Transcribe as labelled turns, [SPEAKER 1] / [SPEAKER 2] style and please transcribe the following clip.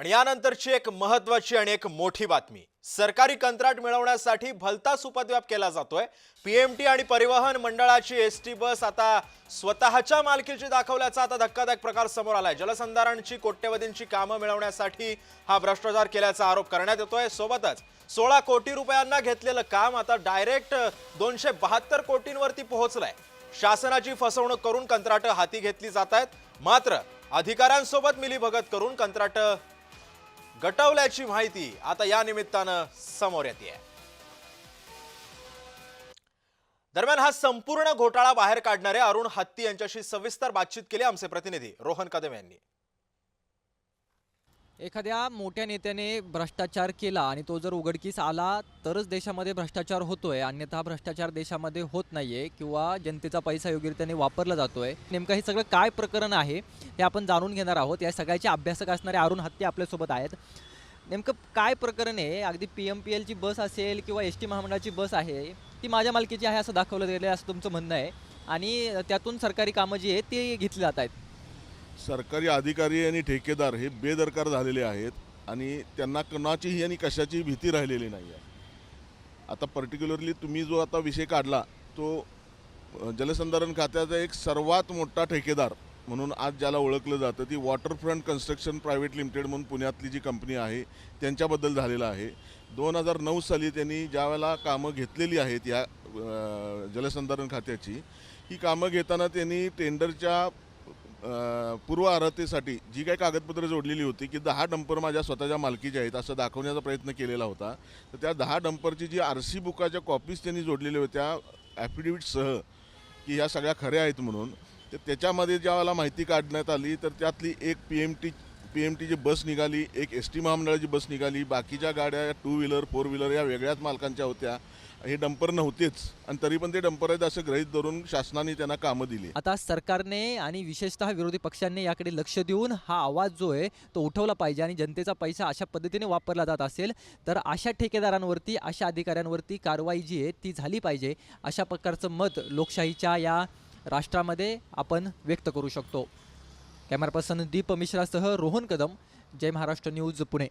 [SPEAKER 1] आणि यानंतरची एक महत्वाची आणि एक मोठी बातमी. सरकारी कंत्राट मिळवण्यासाठी भलताच उपद्व्याप केला जातोय. पीएमटी आणि परिवहन मंडळाची एस टी बस आता स्वतःच्या मालकीची दाखवल्याचा आता धक्कादायक प्रकार समोर आलाय. जलसंधारणची कोट्यवधींची कामं मिळवण्यासाठी हा भ्रष्टाचार केल्याचा आरोप करण्यात येतोय. सोबतच सोळा कोटी रुपयांना घेतलेलं काम आता डायरेक्ट दोनशे बहात्तर कोटींवरती पोहोचलंय. शासनाची फसवणूक करून कंत्राटं हाती घेतली जात आहेत. मात्र अधिकाऱ्यांसोबत मिलीभगत करून कंत्राटं गटवल्याची माहिती आता या निमित्तानं समोर येते दरम्यान हा संपूर्ण घोटाळा बाहेर काढणारे अरुण हत्ती यांच्याशी सविस्तर बातचीत केली आमचे प्रतिनिधी रोहन कदम यांनी.
[SPEAKER 2] एखाद्या मोठ्या नेत्याने भ्रष्टाचार केला आणि तो जर उघडकीस आला तरच देशामध्ये भ्रष्टाचार होतोय. अन्यथा भ्रष्टाचार देशामध्ये होत नाहीये किंवा जनतेचा पैसा योग्यरित्याने वापरला जातोय. नेमकं हे सगळं काय प्रकरण आहे हे आपण जाणून घेणार आहोत. या सगळ्याचे अभ्यासक असणारे अरुण हत्ते आपल्यासोबत आहेत. नेमकं काय प्रकरण आहे? अगदी पी एम पी एलची बस असेल किंवा एस टी महामंडळाची बस आहे ती माझ्या मालकीची आहे असं दाखवलं गेलं आहे असं तुमचं म्हणणं आहे. आणि त्यातून सरकारी कामं जी आहेत ती घेतली जात आहेत.
[SPEAKER 3] सरकारी अधिकारी आणि ठेकेदार हे बेदरकार झालेले आहेत आणि त्यांना कोणाचीही आणि कशाचीही भीती राहिलेली नाही आहे आता पर्टिक्युलरली तुम्ही जो आता विषय काढला तो जलसंधारण खात्याचा एक सर्वात मोठा ठेकेदार म्हणून आज ज्याला ओळखलं जातं ती वॉटरफ्रंट कन्स्ट्रक्शन प्रायव्हेट लिमिटेड म्हणून पुण्यातली जी कंपनी आहे त्यांच्याबद्दल झालेलं आहे. दोन हजार नऊ साली त्यांनी ज्यावेळेला कामं घेतलेली आहेत या जलसंधारण खात्याची ही कामं घेताना त्यांनी टेंडरच्या पूर्व अर्हतेसाठी जी काही कागदपत्रं जोडलेली होती की दहा डंपर माझ्या स्वतःच्या मालकीचे आहेत असं दाखवण्याचा प्रयत्न केलेला होता तर त्या दहा डंपरची जी आर सी बुकाच्या कॉपीज त्यांनी जोडलेल्या होत्या ॲफिडेविटसह की ह्या सगळ्या खऱ्या आहेत म्हणून तर त्याच्यामध्ये ज्यावेळेला माहिती काढण्यात आली तर त्यातली एक P M T P M टीची बस निघाली एक एस टी महामंडळाची बस निघाली बाकीच्या गाड्या टू व्हीलर फोर व्हीलर या वेगळ्याच मालकांच्या होत्या हे डंपर नव्हतेच. आणि तरी पण ते डंपर आहेत असं ग्रहित धरून शासनाने त्यांना कामं दिली.
[SPEAKER 2] आता सरकारने आणि विशेषतः विरोधी पक्षांनी याकडे लक्ष देऊन हा आवाज जो आहे तो उठवला पाहिजे आणि जनतेचा पैसा अशा पद्धतीने वापरला जात असेल तर अशा ठेकेदारांवरती अशा अधिकाऱ्यांवरती कारवाई जी आहे ती झाली पाहिजे अशा प्रकारचं मत लोकशाहीच्या या राष्ट्रामध्ये आपण व्यक्त करू शकतो. कॅमेरा पर्सन दीप मिश्रासह रोहन कदम जय महाराष्ट्र न्यूज पुणे.